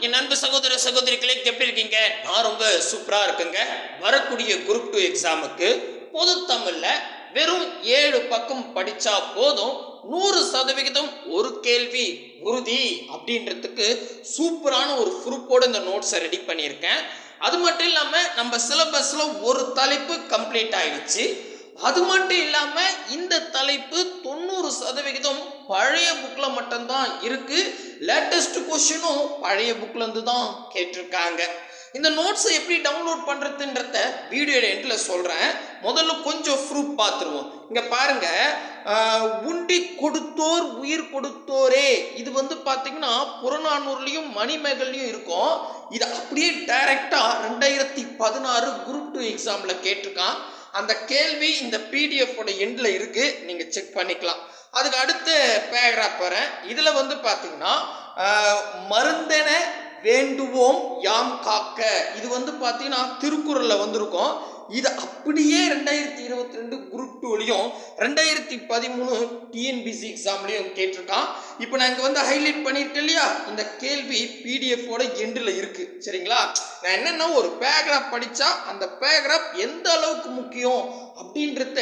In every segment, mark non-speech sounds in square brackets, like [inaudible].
என் அன்பு சகோதர சகோதரிகளே எப்படி இருக்கீங்க? நான் ரொம்ப சூப்பரா இருக்குங்க. வரக்கூடிய குரூப் டூ எக்ஸாமுக்கு பொது தமிழ்ல வெறும் ஏழு பக்கம் படிச்சா போதும் நூறு சதவிகிதம் ஒரு கேள்வி உறுதி அப்படின்றதுக்கு சூப்பரான ஒரு குரூப்போடு இந்த நோட்ஸை ரெடி பண்ணியிருக்கேன். அது மட்டும் இல்லாமல் நம்ம சிலபஸில் ஒரு தலைப்பு கம்ப்ளீட் ஆயிடுச்சு. அது மட்டும் இல்லாம இந்த தலைப்பு தொண்ணூறு சதவிகிதம் பழைய புக்கில் மட்டும்தான் இருக்கு. லேட்டஸ்ட் கொஸ்டினும் பழைய புக்லேருந்து தான் கேட்டிருக்காங்க. இந்த நோட்ஸை எப்படி டவுன்லோட் பண்ணுறதுன்றத வீடியோ எண்டில் சொல்கிறேன் முதல்ல கொஞ்சம் ப்ரூஃப் பார்த்துருவோம். இங்கே பாருங்கள் உண்டி கொடுத்தோர் உயிர் கொடுத்தோரே. இது வந்து பார்த்தீங்கன்னா புறநானூர்லேயும் மணிமேகல்லையும் இருக்கும். இது அப்படியே டைரெக்டாக ரெண்டாயிரத்தி பதினாறு குரூப் டூ எக்ஸாமில் கேட்டிருக்கான். அந்த கேள்வி இந்த பிடிஎஃப் எண்டில் இருக்குது நீங்கள் செக் பண்ணிக்கலாம். அதுக்கு அடுத்த பேராகிராஃப் வரேன் இதில் வந்து பார்த்தீங்கன்னா மருந்தென வேண்டுவோம் யாம் காக்க. இது வந்து பார்த்தீங்கன்னா திருக்குறளில் வந்திருக்கும். இது அப்படியே ரெண்டாயிரத்தி இருபத்தி ரெண்டு குரூப் டூலையும் ரெண்டாயிரத்தி பதிமூணு டிஎன்பிசி எக்ஸாம்லையும் கேட்டிருக்கான். இப்போ நான் இங்கே வந்து ஹைலைட் பண்ணியிருக்கேன் இல்லையா? இந்த கேள்வி பிடிஎஃபோட எண்டில் இருக்குது சரிங்களா? நான் என்னென்னா ஒரு பேராகிராஃப் படித்தா அந்த பேராகிராஃப் எந்த அளவுக்கு முக்கியம் அப்படின்றத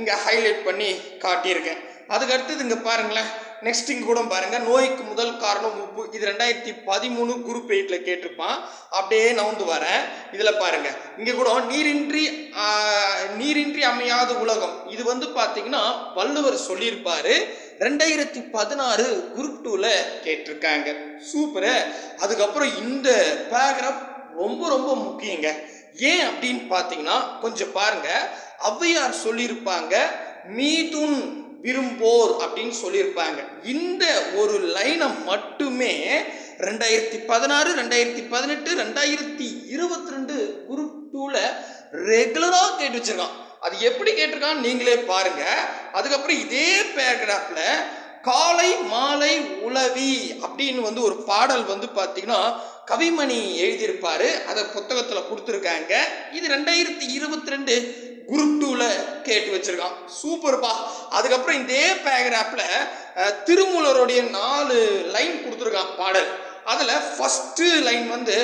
இங்கே ஹைலைட் பண்ணி காட்டியிருக்கேன். அதுக்கு அடுத்தது இங்கே பாருங்களேன். நெக்ஸ்ட் இங்கே கூட பாருங்கள் நோய்க்கு முதல் காரணம் உப்பு. இது ரெண்டாயிரத்தி பதிமூணு குரூப் எயிட்டில் கேட்டிருப்பான். அப்படியே நவுந்து வரேன். இதில் பாருங்கள் இங்கே கூட நீரின்றி நீரின்றி அமையாத உலகம். இது வந்து பார்த்தீங்கன்னா வள்ளுவர் சொல்லியிருப்பார். ரெண்டாயிரத்தி பதினாறு குரூப் டூவில் கேட்டிருக்காங்க. சூப்பரு அதுக்கப்புறம் இந்த பேராகிராஃப் ரொம்ப ரொம்ப முக்கியங்க. ஏன் அப்படின்னு பார்த்தீங்கன்னா கொஞ்சம் பாருங்க. ஔவையார் சொல்லியிருப்பாங்க மீதுன் விரும்போர் அப்படின்னு சொல்லியிருப்பாங்க. இந்த ஒரு லைனை மட்டுமே ரெண்டாயிரத்தி பதினாறு ரெண்டாயிரத்தி பதினெட்டு ரெண்டாயிரத்தி இருபத்தி ரெண்டு குரூப் டூவில் ரெகுலராக கேட்டு வச்சிருக்கான். அது எப்படி கேட்டிருக்கான்னு நீங்களே பாருங்க. அதுக்கப்புறம் இதே பேராகிராஃபில் காலை மாலை உளவி அப்படின்னு வந்து ஒரு பாடல் வந்து பார்த்தீங்கன்னா கவிமணி எழுதியிருப்பாரு. அதை புத்தகத்தில் கொடுத்துருக்காங்க. இது ரெண்டாயிரத்தி இருபத்தி ரெண்டு குரூப் டூவில் கேட்டு வச்சுருக்கான். சூப்பர்ப்பா. அதுக்கப்புறம் இதே பேராகிராஃபில் திருமூலருடைய நாலு லைன் கொடுத்துருக்கான் பாடல். அதில் ஃபஸ்ட்டு லைன் வந்து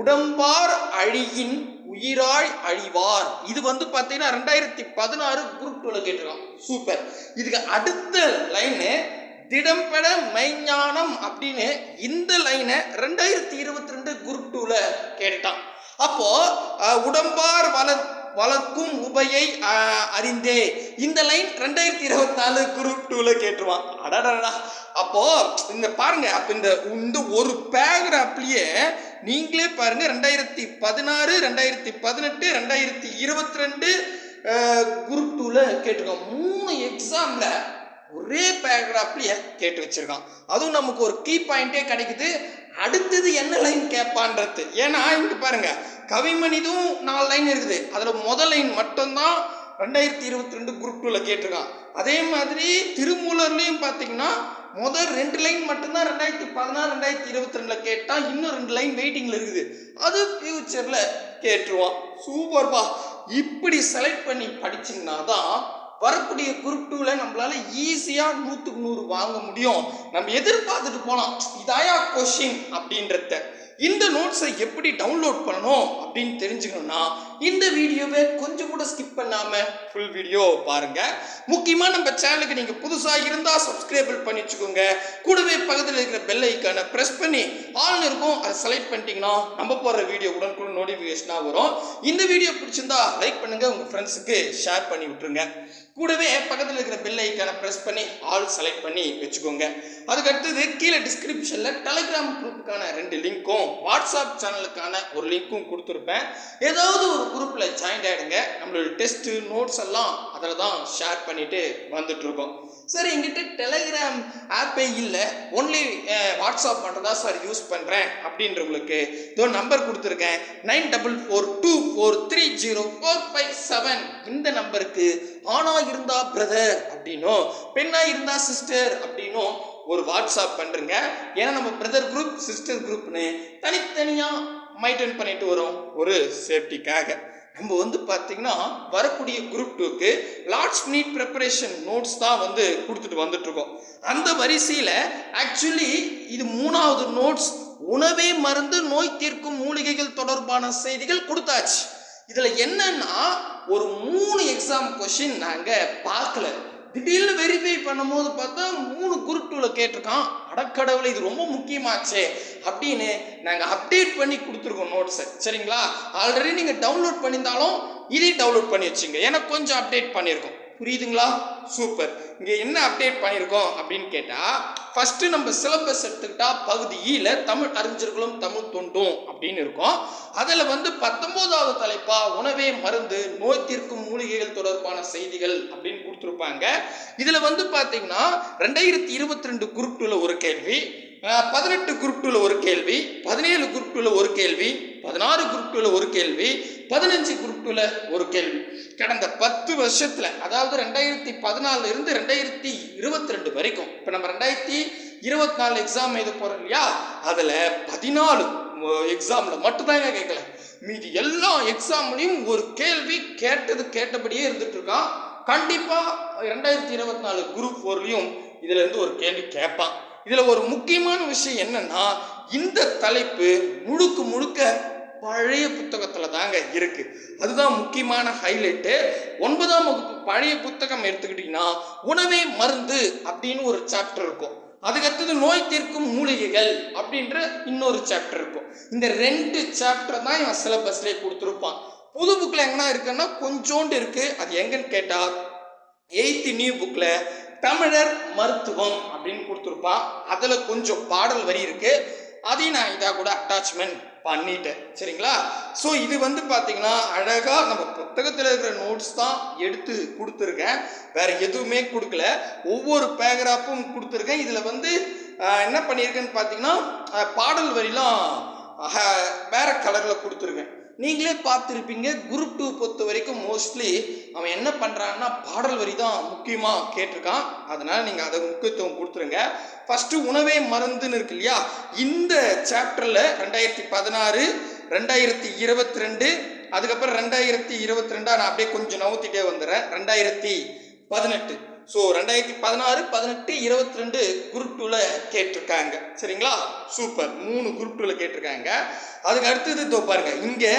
உடம்பார் அழியின் உயிராய் அழிவார். இது வந்து பார்த்தீங்கன்னா ரெண்டாயிரத்தி பதினாறு குரூப் டூவில் கேட்டிருக்கான். சூப்பர். இதுக்கு அடுத்த லைனு திடம்பெட மைஞானம் அப்படின்னு இந்த லைனை ரெண்டாயிரத்தி இருபத்தி ரெண்டு குரூப் டூவில் கேட்டான் அப்போ உடம்பார் வள வளர்க்கும் உபையை அறிந்தே. இந்த லைன் ரெண்டாயிரத்தி இருபத்தி நாலு குரூப் டூவில் கேட்டுருவான். அடடடா அப்போது இந்த பாருங்க அப்போ இந்த இந்த ஒரு பேராகிராஃப்லயே நீங்களே பாருங்க ரெண்டாயிரத்தி பதினாறு ரெண்டாயிரத்தி பதினெட்டு ரெண்டாயிரத்தி இருபத்தி ரெண்டு குரூப் டூவில் கேட்டிருக்கோம் மூணு எக்ஸாமில் ஒரே பேராகிராஃப்லயே கேட்டு வச்சிருக்கான். அதுவும் நமக்கு ஒரு கீ பாயிண்ட்டே கிடைக்குது. அடுத்தது என்ன லைன் கேட்பான்றது? ஏன்னா இங்கே பாருங்க கவிமணிதும் நாலு லைன் இருக்குது. அதில் முதல் லைன் மட்டும்தான் ரெண்டாயிரத்தி இருபத்தி ரெண்டு குரூப் டூவில் கேட்டிருக்கான். அதே மாதிரி திருமூலர்லேயும் பார்த்தீங்கன்னா முதல் ரெண்டு லைன் மட்டும்தான் ரெண்டாயிரத்தி பதினாறு ரெண்டாயிரத்தி இருபத்தி ரெண்டில் கேட்டால் இன்னும் ரெண்டு லைன் வெயிட்டிங்கில் இருக்குது. அது ஃபியூச்சரில் கேட்டுருவான். சூப்பர்பா இப்படி செலக்ட் பண்ணி படிச்சிங்கன்னா தான் வரக்கூடிய குரூப் டூவில் நம்மளால ஈஸியாக நூற்றுக்கு நூறு வாங்க முடியும். நம்ம எதிர்பார்த்துட்டு போகலாம் இதாயா கொஷின் அப்படின்றத. இந்த நோட்ஸை எப்படி டவுன்லோட் பண்ணணும் அப்படின்னு தெரிஞ்சுக்கணும்னா இந்த வீடியோவை கொஞ்சம் கூட ஸ்கிப் பண்ணாமல் ஃபுல் வீடியோ பாருங்க. முக்கியமாக நம்ம சேனலுக்கு நீங்கள் புதுசாக இருந்தால் சப்ஸ்கிரைபிள் பண்ணிச்சுக்கோங்க கூடவே பக்கத்தில் இருக்கிற பெல் ஐக்கானை ப்ரெஸ் பண்ணி ஆல் இருக்கும். அதை செலக்ட் பண்ணிட்டீங்கன்னா நம்ம போடுற வீடியோ உடனுக்குடன் நோட்டிஃபிகேஷனாக வரும். இந்த வீடியோ பிடிச்சிருந்தா லைக் பண்ணுங்க. உங்கள் ஃப்ரெண்ட்ஸுக்கு ஷேர் பண்ணி விட்டுருங்க. கூடவே பக்கத்தில் இருக்கிற பெல் ஐக்கானை ப்ரெஸ் பண்ணி ஆல் செலக்ட் பண்ணி வச்சுக்கோங்க. அதுக்கு அடுத்தது கீழே டிஸ்கிரிப்ஷனில் டெலிகிராம் குரூப்புக்கான ரெண்டு லிங்க்கும் வாட்ஸ்அப் சேனலுக்கான ஒரு லிங்க்கும் கொடுத்துருப்பேன். ஏதாவது ஒரு குரூப்பில் ஜாயின் ஆகிடுங்க நம்மளோட டெஸ்ட்டு நோட்ஸ் எல்லாம் அதில் தான் ஷேர் பண்ணிட்டு வந்துட்டு இருக்கோம் எங்கிட்ட டெலிகிராம் ஆப்பே இல்லை. ஒன்லி வாட்ஸ்அப் மட்டும் தான் சார் யூஸ் பண்ணுறேன் அப்படின்றவங்களுக்கு இதோ நம்பர் கொடுத்துருக்கேன். Nine double four two four three zero four five seven இந்த நம்பருக்கு ஆணாக இருந்தா பிரதர் அப்படின்னும் பெண்ணாக இருந்தா சிஸ்டர் அப்படின்னும் ஒரு வாட்ஸ்அப் பண்ணுறங்க ஏன்னா நம்ம பிரதர் குரூப் சிஸ்டர் குரூப்னு தனித்தனியாக மெயின்டைன் பண்ணிட்டு வரோம். ஒரு சேஃப்டிக்காக நம்ம வந்து பார்த்தீங்கன்னா வரக்கூடிய குரூப் டூக்கு லாஸ்ட் மினிட் ப்ரிப்பரேஷன் நோட்ஸ் தான் வந்து கொடுத்துட்டு வந்துட்ருக்கோம் அந்த வரிசையில் ஆக்சுவலி இது மூணாவது நோட்ஸ் உணவே மருந்து நோய் தீர்க்கும் மூலிகைகள் தொடர்பான செய்திகள் கொடுத்தாச்சு. இதில் என்னன்னா ஒரு மூணு எக்ஸாம் கொஷின் நாங்கள் பார்க்கல. திடீர்னு வெரிஃபை பண்ணும்போது பார்த்தா மூணு குரூப் டூவில் கேட்டிருக்கான் அடக்கடவுளை இது ரொம்ப முக்கியமாச்சே அப்படின்னு நாங்கள் அப்டேட் பண்ணி கொடுத்துருக்கோம் நோட்ஸை சரிங்களா? ஆல்ரெடி நீங்கள் டவுன்லோட் பண்ணியிருந்தாலும் இதையும் டவுன்லோட் பண்ணி வச்சுங்க. ஏன்னா கொஞ்சம் அப்டேட் பண்ணியிருக்கோம். புரியுதுங்களா? சூப்பர். இங்கே என்ன அப்டேட் பண்ணியிருக்கோம் அப்படின்னு கேட்டால் ஃபஸ்ட்டு நம்ம சிலபஸ் எடுத்துக்கிட்டா பகுதி e ஈல தமிழ் அறிஞர்களும் தமிழ் தொண்டும் அப்படின்னு இருக்கும். அதில் வந்து பத்தொம்போதாவது தலைப்பா உணவே மருந்து நோய் தீர்க்கும் மூலிகைகள் தொடர்பான செய்திகள் அப்படின்னு கொடுத்துருப்பாங்க. இதில் வந்து பார்த்தீங்கன்னா ரெண்டாயிரத்தி இருபத்தி ரெண்டு குரூப் டூவில் ஒரு கேள்வி பதினெட்டு குரூப் டூவில் ஒரு கேள்வி பதினேழு குரூப் டூவில் ஒரு கேள்வி பதினாறு குரூப் டூவில் ஒரு கேள்வி பதினஞ்சு குரூப் டூவில் ஒரு கேள்வி. கடந்த பத்து வருஷத்தில் அதாவது ரெண்டாயிரத்தி பதினாலுல இருந்து ரெண்டாயிரத்தி இருபத்தி ரெண்டு வரைக்கும் இப்போ நம்ம ரெண்டாயிரத்தி இருபத்தி நாலு எக்ஸாம் எழுத போகிறோம் இல்லையா? அதில் பதினாலு எக்ஸாமில் மட்டும்தாங்க கேட்கல மீதி எல்லா எக்ஸாம்லையும் ஒரு கேள்வி கேட்டது கேட்டபடியே இருந்துட்டு இருக்கான். கண்டிப்பாக ரெண்டாயிரத்தி இருபத்தி நாலு குரூப் ஃபோர்லையும் இதுலேருந்து ஒரு கேள்வி கேட்பான். இதில் ஒரு முக்கியமான விஷயம் என்னன்னா இந்த தலைப்பு முழுக்க முழுக்க பழைய புத்தகத்தில் தாங்க இருக்கு. அதுதான் முக்கியமான ஹைலைட்டு ஒன்பதாம் வகுப்பு பழைய புத்தகம் எடுத்துக்கிட்டீங்கன்னா உணவே மருந்து அப்படின்னு ஒரு சாப்டர் இருக்கும். அதுக்கடுத்தது நோய் தீர்க்கும் மூலிகைகள் அப்படின்ற இன்னொரு சாப்டர் இருக்கும். இந்த ரெண்டு சாப்டர் தான் இவன் சிலபஸ்லேயே கொடுத்துருப்பான். புது புக்கில் எங்கன்னா இருக்குன்னா கொஞ்சோண்டு இருக்கு. அது எங்கன்னு கேட்டால் எயித்து நியூ புக்கில் தமிழர் மருத்துவம் அப்படின்னு கொடுத்துருப்பான். அதில் கொஞ்சம் பாடல் வரி இருக்குது அதையும் நான் இதாக கூட அட்டாச்மெண்ட் பண்ணிட்டேன். சரிங்களா? ஸோ இது வந்து பார்த்தீங்கன்னா அழகாக நம்ம புத்தகத்தில் இருக்கிற நோட்ஸ் தான் எடுத்து கொடுத்துருக்கேன். வேறு எதுவுமே கொடுக்கல. ஒவ்வொரு பேராப்பும் கொடுத்துருக்கேன். இதில் வந்து என்ன பண்ணியிருக்கேன்னு பார்த்தீங்கன்னா பாடல் வரிலாம் வேறு வேற கலரில் கொடுத்துருக்கேன். நீங்களே பார்த்துருப்பீங்க. குரூப் டூ பொறுத்த வரைக்கும் மோஸ்ட்லி அவன் என்ன பண்ணுறான்னா பாடல் வரி தான் முக்கியமாக கேட்டிருக்கான். அதனால் நீங்கள் அதை முக்கியத்துவம் கொடுத்துருங்க. ஃபஸ்ட்டு உணவே மருந்துன்னு இருக்கு இல்லையா? இந்த சாப்டரில் ரெண்டாயிரத்தி பதினாறு ரெண்டாயிரத்தி இருபத்தி ரெண்டு அதுக்கப்புறம் ரெண்டாயிரத்தி இருபத்தி ரெண்டா நான் அப்படியே கொஞ்சம் நவுத்திட்டே வந்துடுறேன். ரெண்டாயிரத்தி பதினெட்டு. ஸோ ரெண்டாயிரத்தி பதினாறு பதினெட்டு இருபத்தி ரெண்டு குரூப் டூவில் கேட்டிருக்காங்க. சரிங்களா? சூப்பர் மூணு குரூப் டூவில் கேட்டிருக்காங்க. அதுக்கு அடுத்தது இதோ பாருங்க. இங்கே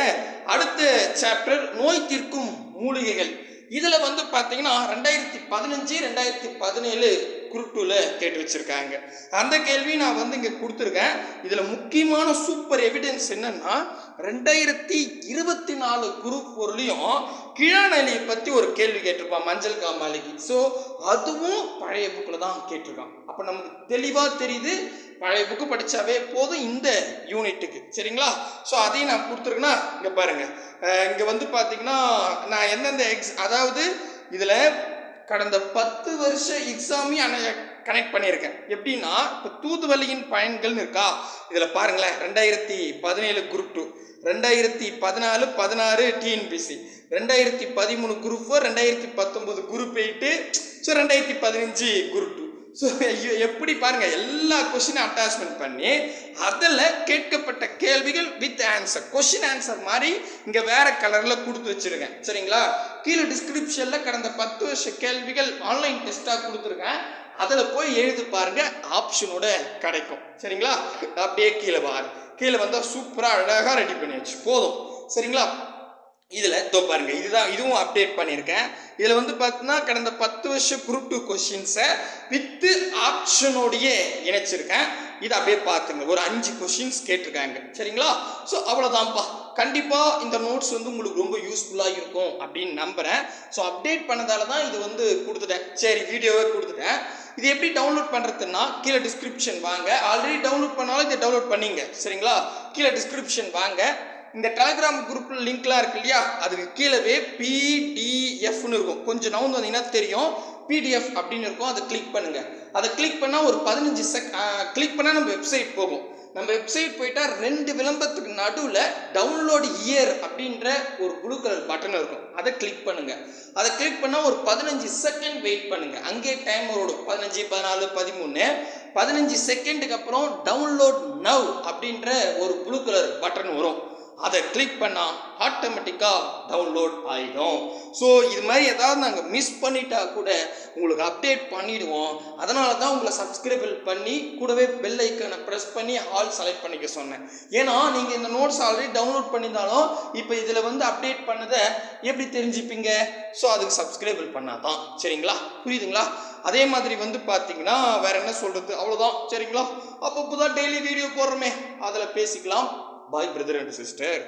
அடுத்த சாப்டர் நோய் தீர்க்கும் மூலிகைகள். இதில் வந்து பார்த்தீங்கன்னா ரெண்டாயிரத்தி பதினஞ்சு ரெண்டாயிரத்தி பதினேழு குரூப் டூவில் கேட்டு வச்சுருக்காங்க. அந்த கேள்வி நான் வந்து இங்கே கொடுத்துருக்கேன். இதில் முக்கியமான சூப்பர் எவிடன்ஸ் என்னென்னா ரெண்டாயிரத்தி இருபத்தி நாலு குரூப் பொருளையும் கிழாநலியை பற்றி ஒரு கேள்வி கேட்டிருப்பான் மஞ்சள் காமாலிக்கு ஸோ அதுவும் பழைய புக்கில் தான் கேட்டிருக்கான். அப்போ நமக்கு தெளிவாக தெரியுது. பழைய புக்கு படித்தாவே போதும் இந்த யூனிட்டுக்கு சரிங்களா? ஸோ அதையும் நான் கொடுத்துருக்கேன்னா இங்கே பாருங்கள் இங்கே வந்து பார்த்தீங்கன்னா நான் எந்தெந்த எக்ஸ் அதாவது இதில் கடந்த பத்து வருஷ எக்ஸாமையும் கனெக்ட் பண்ணியிருக்கேன். எப்படின்னா இப்போ தூதுவலியின் பயன்கள்னு இருக்கா? இதில் பாருங்களேன் ரெண்டாயிரத்தி பதினேழு குரூப் டூ ரெண்டாயிரத்தி பதினாலு பதினாறு டிஎன்பிசி ரெண்டாயிரத்தி பதிமூணு குரூப் ஃபோர் ரெண்டாயிரத்தி பத்தொம்போது குரூப் எயிட்டு ஸோ ரெண்டாயிரத்தி பதினஞ்சு குரூப் டூ ஸோ [laughs] எப்படி பாருங்கள் எல்லா கொஷினும் அட்டாச்மெண்ட் பண்ணி அதில் கேட்கப்பட்ட கேள்விகள் வித் ஆன்சர் கொஷின் ஆன்சர் மாதிரி இங்கே வேறு கலரில் கொடுத்து வச்சுருக்கேன். சரிங்களா? கீழே டிஸ்கிரிப்ஷனில் கடந்த பத்து வருஷ கேள்விகள் ஆன்லைன் டெஸ்ட்டாக கொடுத்துருக்கேன். அதில் போய் எழுதி பாருங்கள் ஆப்ஷனோட கிடைக்கும். சரிங்களா? அப்படியே கீழே பாரு கீழே வந்தால் சூப்பராக அழகாக ரெடி பண்ணியாச்சு போதும். சரிங்களா? இதில் இதோ பாருங்க இதுதான் இதுவும் அப்டேட் பண்ணியிருக்கேன். இதில் வந்து பார்த்தீங்கன்னா கடந்த பத்து வருஷம் குரூப் டூ கொஷின்ஸை வித்து ஆப்ஷனோடையே இணைச்சிருக்கேன். இதை அப்படியே பார்த்துங்க ஒரு அஞ்சு கொஷின்ஸ் கேட்டிருக்காங்க. சரிங்களா? ஸோ அவ்வளோதான்ப்பா கண்டிப்பாக இந்த நோட்ஸ் வந்து உங்களுக்கு ரொம்ப யூஸ்ஃபுல்லாக இருக்கும் அப்படின்னு நம்புகிறேன் ஸோ அப்டேட் பண்ணதால தான் இது வந்து கொடுத்துட்டேன். சரி வீடியோவே கொடுத்துட்டேன். இது எப்படி டவுன்லோட் பண்ணுறதுன்னா கீழே டிஸ்கிரிப்ஷன் வாங்க. ஆல்ரெடி டவுன்லோட் பண்ணாலும் இதை டவுன்லோட் பண்ணிங்க. சரிங்களா? கீழே டிஸ்கிரிப்ஷன் வாங்க. இந்த டெலகிராம் குரூப்பில் லிங்க்லாம் இருக்கு இல்லையா? அதுக்கு கீழவே பிடிஎஃப்னு இருக்கும். கொஞ்சம் நவுந்து வந்தீங்கன்னா தெரியும். பிடிஎஃப் அப்படின்னு இருக்கும். அதை கிளிக் பண்ணுங்க. அதை கிளிக் பண்ணால் ஒரு பதினஞ்சு செக் கிளிக் பண்ணால் நம்ம வெப்சைட் போகும். நம்ம வெப்சைட் போயிட்டா ரெண்டு விளம்பரத்துக்கு நடுவில் டவுன்லோடு இயர் அப்படின்ற ஒரு ப்ளூ கலர் பட்டன் இருக்கும். அதை கிளிக் பண்ணுங்க. அதை கிளிக் பண்ணால் ஒரு பதினஞ்சு செகண்ட் வெயிட் பண்ணுங்க. அங்கே டைம் ஓடும். பதினஞ்சு பதினாலு பதிமூணு. பதினஞ்சு செகண்டுக்கு அப்புறம் டவுன்லோட் நவ் அப்படின்ற ஒரு ப்ளூ கலர் பட்டன் வரும். அதை கிளிக் பண்ணால் ஆட்டோமேட்டிக்காக டவுன்லோட் ஆகிடும் ஸோ இது மாதிரி ஏதாவது நாங்கள் மிஸ் பண்ணிட்டா கூட உங்களுக்கு அப்டேட் பண்ணிவிடுவோம் அதனால தான் உங்களை சப்ஸ்கிரைபிள் பண்ணி கூடவே பெல் ஐக்கனை ப்ரெஸ் பண்ணி ஆல் செலக்ட் பண்ணிக்க சொன்னேன். ஏன்னா நீங்கள் இந்த நோட்ஸ் ஆல்ரெடி டவுன்லோட் பண்ணியிருந்தாலும் இப்போ இதில் வந்து அப்டேட் பண்ணதை எப்படி தெரிஞ்சுப்பீங்க? ஸோ அதுக்கு சப்ஸ்கிரைபிள் பண்ணாதான். சரிங்களா? புரியுதுங்களா? அதே மாதிரி வந்து பார்த்தீங்கன்னா வேற என்ன சொல்கிறது அவ்வளோதான் சரிங்களா? அப்பப்போ தான் டெய்லி வீடியோ போடுறோமே. அதில் பேசிக்கலாம். பாய் பிரதர் அண்ட் சிஸ்டர்